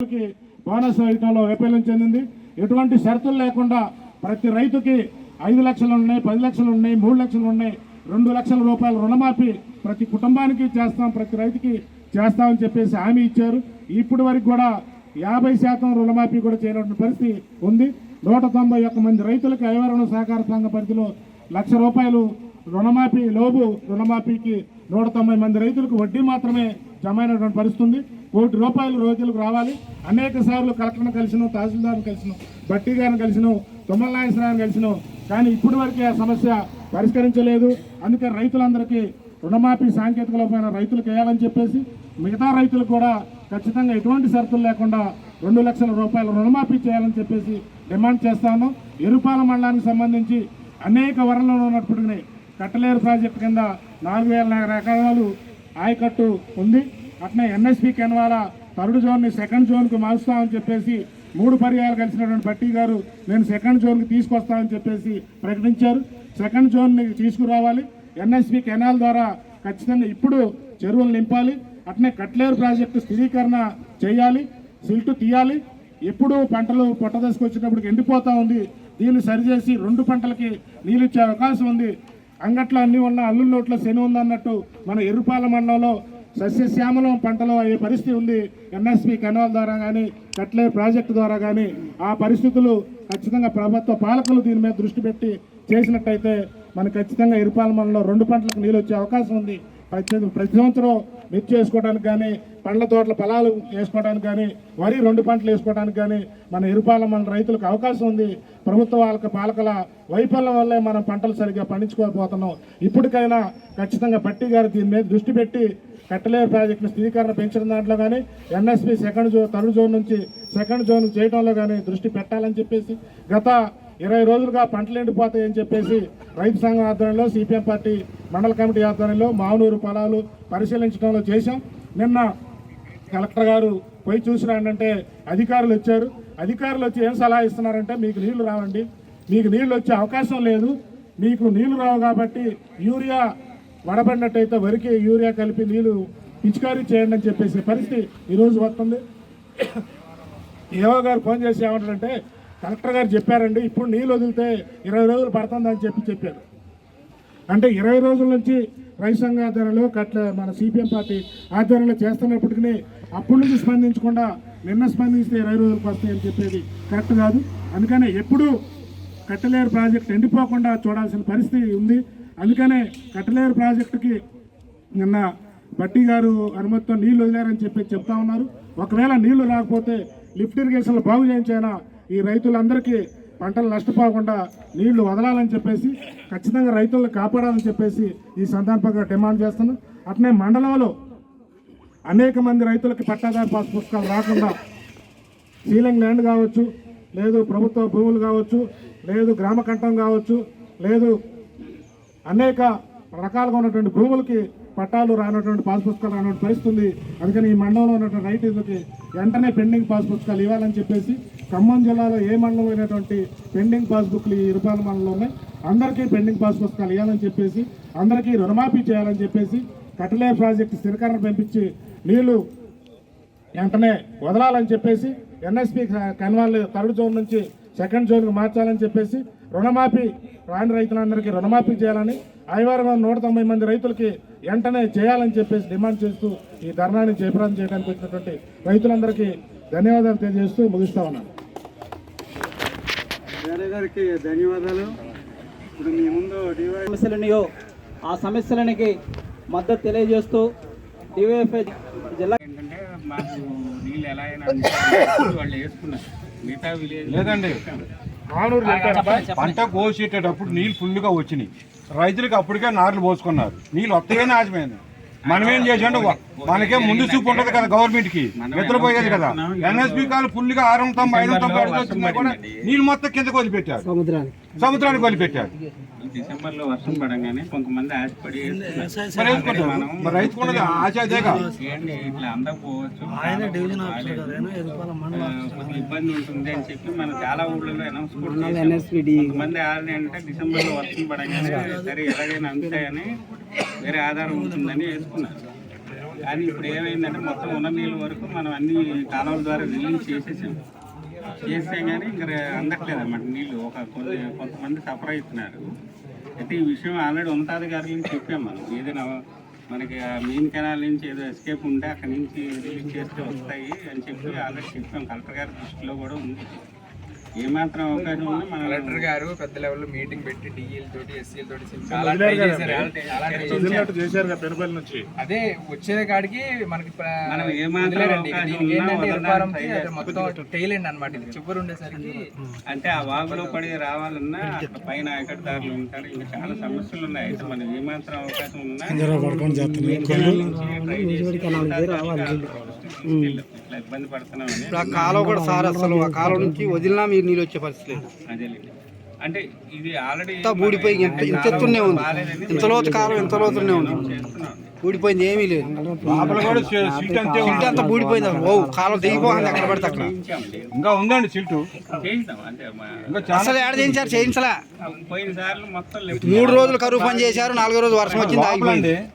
కి బోనస్ వైఫల్యం చెందింది. ఎటువంటి షరతులు లేకుండా ప్రతి రైతుకి ఐదు లక్షలు ఉన్నాయి పది లక్షలు ఉన్నాయి మూడు లక్షలు ఉన్నాయి రెండు లక్షల రూపాయల రుణమాఫీ ప్రతి కుటుంబానికి చేస్తాం ప్రతి రైతుకి చేస్తామని చెప్పేసి హామీ ఇచ్చారు. ఇప్పటి వరకు కూడా యాభై శాతం రుణమాఫీ కూడా చేయనటువంటి పరిస్థితి ఉంది. నూట తొంభై ఒక్క మంది రైతులకు ఐవరణ సహకార సంఘ పరిధిలో లక్ష రూపాయలు రుణమాఫీ లోబు రుణమాఫీకి నూట తొంభై మంది రైతులకు వడ్డీ మాత్రమే జమ అయినటువంటి పరిస్థితి ఉంది. కోటి రూపాయలు రోజులకు రావాలి. అనేక సార్లు కలెక్టర్ను కలిసినాం తహసీల్దార్ని కలిసినాం బట్టి గారిని కలిసినాం తుమ్మల నాగేశ్వరరావుని కలిసినాం. కానీ ఇప్పటి వరకు ఆ సమస్య పరిష్కరించలేదు. అందుకే రైతులందరికీ రుణమాఫీ సాంకేతిక పైన రైతులకు వేయాలని చెప్పేసి మిగతా రైతులకు కూడా ఖచ్చితంగా ఎటువంటి షరతులు లేకుండా రెండు లక్షల రూపాయల రుణమాఫీ చేయాలని చెప్పేసి డిమాండ్ చేస్తా ఉన్నాం. ఎరుపాల మండలానికి సంబంధించి అనేక వరలలో ఉన్నప్పటికీ కట్టలేరు ప్రాజెక్టు కింద నాలుగు వేల ఎకరాలు ఆయకట్టు ఉంది. అట్నే ఎన్ఎస్పి కెన్వాల థర్డ్ జోన్ని సెకండ్ జోన్కు మారుస్తామని చెప్పేసి మూడు పర్యాలు కలిసినటువంటి పట్టి గారు నేను సెకండ్ జోన్కి తీసుకొస్తామని చెప్పేసి ప్రకటించారు. సెకండ్ జోన్ని తీసుకురావాలి. ఎన్ఎస్పి కెనాల్ ద్వారా ఖచ్చితంగా ఇప్పుడు చెరువులు నింపాలి. అట్నే కట్లేరు ప్రాజెక్టు స్థిరీకరణ చేయాలి. సిల్ట్ తీయాలి. ఎప్పుడు పంటలు పొట్ట దశకు వచ్చినప్పుడు ఎండిపోతా ఉంది. దీన్ని సరిచేసి రెండు పంటలకి నీళ్ళు ఇచ్చే అవకాశం ఉంది. అంగట్లో అన్ని ఉన్న అల్లుల్లోట్లో శని ఉందన్నట్టు మన ఎరుపాల మండలంలో సస్యశ్యామలం పంటలో అయ్యే పరిస్థితి ఉంది. ఎన్ఎస్పి కెనాల్ ద్వారా కానీ కట్లే ప్రాజెక్టు ద్వారా కానీ ఆ పరిస్థితులు ఖచ్చితంగా ప్రభుత్వ పాలకులు దీని మీద దృష్టి పెట్టి చేసినట్టయితే మనకు ఖచ్చితంగా ఇరుపాల మండలంలో రెండు పంటలకు నీళ్ళు వచ్చే అవకాశం ఉంది. ప్రతి ప్రతి సంవత్సరం మిర్చి వేసుకోవడానికి కానీ పండ్ల తోటల పొలాలు వేసుకోవడానికి కానీ వరి రెండు పంటలు వేసుకోవడానికి కానీ మన ఇరుపాల మన రైతులకు అవకాశం ఉంది. ప్రభుత్వ వాళ్ళకి పాలకుల వైఫల్యం వల్లే మనం పంటలు సరిగ్గా పండించుకోకపోతున్నాం. ఇప్పటికైనా ఖచ్చితంగా పట్టి గారు దీని మీద దృష్టి పెట్టి కట్టలేరు ప్రాజెక్టును స్థిరీకరణ పెంచడం దాంట్లో కానీ NSP second zone third zone నుంచి సెకండ్ జోన్ చేయడంలో కానీ దృష్టి పెట్టాలని చెప్పేసి గత ఇరవై రోజులుగా పంటలు ఎండిపోతాయని చెప్పేసి రైతు సంఘం ఆధ్వర్యంలో సిపిఎం పార్టీ మండల కమిటీ ఆధ్వర్యంలో మావునూరు పొలాలు పరిశీలించడంలో చేశాం. నిన్న కలెక్టర్ గారు పోయి చూసినా అధికారులు వచ్చారు. అధికారులు వచ్చి ఏం సలహా ఇస్తున్నారంటే మీకు నీళ్ళు రావండి. మీకు నీళ్ళు వచ్చే అవకాశం లేదు. మీకు నీళ్ళు రావు కాబట్టి యూరియా వడబడినట్టయితే వరికి యూరియా కలిపి నీళ్ళు పిచికారీ చేయండి అని చెప్పేసి పరిస్థితి ఈరోజు వస్తుంది. ఏవో గారు ఫోన్ చేసి ఏమంటారంటే కలెక్టర్ గారు చెప్పారండి ఇప్పుడు నీళ్ళు వదిలితే ఇరవై రోజులు పడుతుందని చెప్పి చెప్పారు. అంటే ఇరవై రోజుల నుంచి రైతు సంఘ ఆధ్వర్యంలో కట్ల మన సిపిఎం పార్టీ ఆధ్వర్యంలో చేస్తున్నప్పటికీ అప్పటి నుంచి స్పందించకుండా నిన్న స్పందిస్తే ఇరవై రోజులకు వస్తాయని చెప్పేది కరెక్ట్ కాదు. అందుకనే ఎప్పుడూ కట్టలేరు ప్రాజెక్ట్ ఎండిపోకుండా చూడాల్సిన పరిస్థితి ఉంది. అందుకనే కట్టలేరు ప్రాజెక్టుకి నిన్న బట్టి గారు అనుమతితో నీళ్ళు వదిలారని చెప్పి చెప్తా ఉన్నారు. ఒకవేళ నీళ్ళు రాకపోతే లిఫ్ట్ ఇరిగేషన్లు బాగు చేయించైనా ఈ రైతులందరికీ పంటలు నష్టపోకుండా నీళ్ళు వదలాలని చెప్పేసి ఖచ్చితంగా రైతులను కాపాడాలని చెప్పేసి ఈ సందర్భంగా డిమాండ్ చేస్తున్నాం. అట్నే మండలంలో అనేక మంది రైతులకి పట్టాదారు పాస్ పుస్తకాలు రాకుండా సీలింగ్ ల్యాండ్ కావచ్చు లేదు ప్రభుత్వ భూములు కావచ్చు లేదు గ్రామ కంఠం కావచ్చు లేదు అనేక రకాలుగా ఉన్నటువంటి భూములకి పట్టాలు రానటువంటి పాస్ పుస్తకాలు రానటువంటి పరిస్థితుంది అందుకని ఈ మండలంలో ఉన్నటువంటి రైతులకి వెంటనే పెండింగ్ పాస్ పుస్తకాలు ఇవ్వాలని చెప్పేసి ఖమ్మం జిల్లాలో ఏ మండలం అయినటువంటి పెండింగ్ పాస్బుక్లు ఈ ఇరుపాల మండలంలో ఉన్నాయి. అందరికీ పెండింగ్ పాస్ పుస్తకాలు ఇవ్వాలని చెప్పేసి అందరికీ రుణమాఫీ చేయాలని చెప్పేసి కట్టలే ప్రాజెక్టు స్థిరీకరణ పంపించి నీళ్ళు వెంటనే వదలాలని చెప్పేసి ఎన్ఎస్పి కన్వాల్ థర్డ్ జోన్ నుంచి సెకండ్ జోన్కి మార్చాలని చెప్పేసి రుణమాఫీ రాని రైతులందరికీ రుణమాఫీ చేయాలని ఐవారం నూట తొంభై మంది రైతులకి వెంటనే చేయాలని చెప్పేసి డిమాండ్ చేస్తూ ఈ ధర్నాన్ని జయప్రదం చేయడానికి వచ్చినటువంటి రైతులందరికీ ధన్యవాదాలు తెలియజేస్తూ ముగిస్తా ఉన్నాను. గారికి ధన్యవాదాలు. ఇప్పుడు మీ ముందు ఆ సమస్యలనికి మద్దతు తెలియజేస్తూ డివైఎఫ్ఐ జిల్లా ఏంటంటే మాకు నీళ్ళు ఎలా అయినా వాళ్ళు వేసుకున్నారు. మిగతా విలేజ్ లేదండి. పంట కోసేటప్పుడు నీళ్ళు ఫుల్గా వచ్చినాయి. రైతులకు అప్పటికే నార్లు పోసుకున్నారు. నీళ్ళు వస్తాయని ఆశమైంది మనం ఏం చేసాడు మనకేం ముందు చూపు ఉండదు కదా గవర్నమెంట్కి నిద్రపోయేది కదా. ఎన్ఎస్పి కాలు ఫుల్గా ఆరు తొంభై ఐదు తొంభై నీళ్ళు మొత్తం కిందకి వదిలిపెట్టారు. సముద్రానికి వదిలిపెట్టారు. ఈ డిసెంబర్లో వర్షం పడంగానే కొంతమంది ఆశపడి ఏంటి ఇట్లా అందకపోవచ్చు ఇబ్బంది ఉంటుంది అని చెప్పి మనం చాలా ఊళ్ళలో అనౌన్స్. కొంతమంది ఆరు అంటే డిసెంబర్లో వర్షం పడంగానే సరే. ఎలాగైనా అందుతాయని వేరే ఆధారం ఉంటుందని వేసుకున్నారు. కానీ ఇప్పుడు ఏమైందంటే మొత్తం ఉన్న నీళ్ళ వరకు మనం అన్ని కాలువల ద్వారా రిలీజ్ చేసేసాం. చేస్తే కానీ ఇంక అందట్లేదు అన్నమాట నీళ్ళు. ఒక కొన్ని కొంతమంది సఫర్ అవుతున్నారు అయితే ఈ విషయం ఆల్రెడీ ఉన్నతాధికారులు నుంచి చెప్పాం మనం. ఏదైనా మనకి మెయిన్ కెనాల్ నుంచి ఏదో ఎస్కేప్ ఉంటే అక్కడి నుంచి రిలీజ్ చేస్తే వస్తాయి అని చెప్పి ఆల్రెడీ చెప్పాం. కలెక్టర్ గారి దృష్టిలో కూడా ఉంది. కలెక్టర్ గారు పెద్ద లెవెల్లో మీటింగ్ పెట్టి డిఎల్ తోటి ఎస్సీఎల్ తోటి చాలా ట్రై చేశారు. చాలా ట్రై చేశారు. చేశారు పెనుపల్లి నుంచి. అదే వచ్చే కాడికి మనకి మొత్తం టైల్ ఎండ్ అనమాట ఇది చివరి ఉండేసరికి అంటే ఆ వాగులో పడి రావాలన్నా అక్కడ పైన ఎక్కడిదారులు ఉంటారు. ఇంకా చాలా సమస్యలు ఉన్నాయి. అయితే మనం ఏమాత్రం అవకాశం ఉన్నా ఇబ్బంది పడుతున్నామని ఇప్పుడు ఆ కాలువ కూడా సార్ అసలు ఆ కాలువ నుంచి వదిలినా మీరు నీళ్ళు వచ్చే పరిస్థితి లేదు. అదేలేండి. అంటే ఇది ఆల్రెడీ అంతా ఊడిపోయి ఇంత ఇంత ఎత్తునే ఉంది. ఇంత లోతు కాలువ ఇంత లోతునే ఉంది. ఊడిపోయింది ఏమీ లేదు. లోపల కూడా సీ- సీట్ అంతే ఉంది. అంతా ఊడిపోయింది. అసలు ఓ కాలువ దిగిపోయింది అక్కడ పడితే అక్కడ. చేయించామండి. ఇంకా ఉందండి సీటు. చేయిస్తాం అంటే మా- ఇంకా చాలా అసలు ఏడ చేయించారు? చేయించలే. పోయిన సార్లు మొత్తం లెఫ్ట్ మూడు రోజులు కరువు పని చేశారు నాలుగో రోజు వర్షం వచ్చింది లోపల ఆగిపోయింది. అండి.